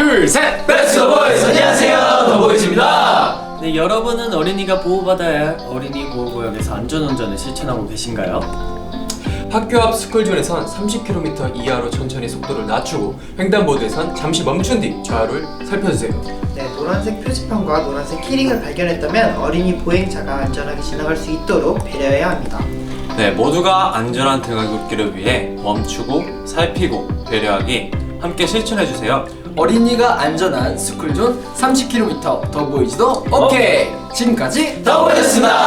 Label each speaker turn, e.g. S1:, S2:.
S1: 둘, 셋!
S2: 베스트 보이즈 안녕하세요 더보이즈입니다
S3: 네, 여러분은 어린이가 보호받아야 할 어린이 보호구역에서 안전운전을 실천하고 계신가요?
S1: 학교 앞 스쿨존에선 30km 이하로 천천히 속도를 낮추고 횡단보도에선 잠시 멈춘 뒤 좌우를 살펴주세요.
S4: 네, 노란색 표지판과 노란색 키링을 발견했다면 어린이 보행자가 안전하게 지나갈 수 있도록 배려해야 합니다.
S5: 네, 모두가 안전한 등하굣길을 위해 멈추고 살피고 배려하기 함께 실천해 주세요.
S2: 어린이가 안전한 스쿨존 30km 더보이즈도 오케이 지금까지
S3: 더보이즈였습니다. 감사합니다.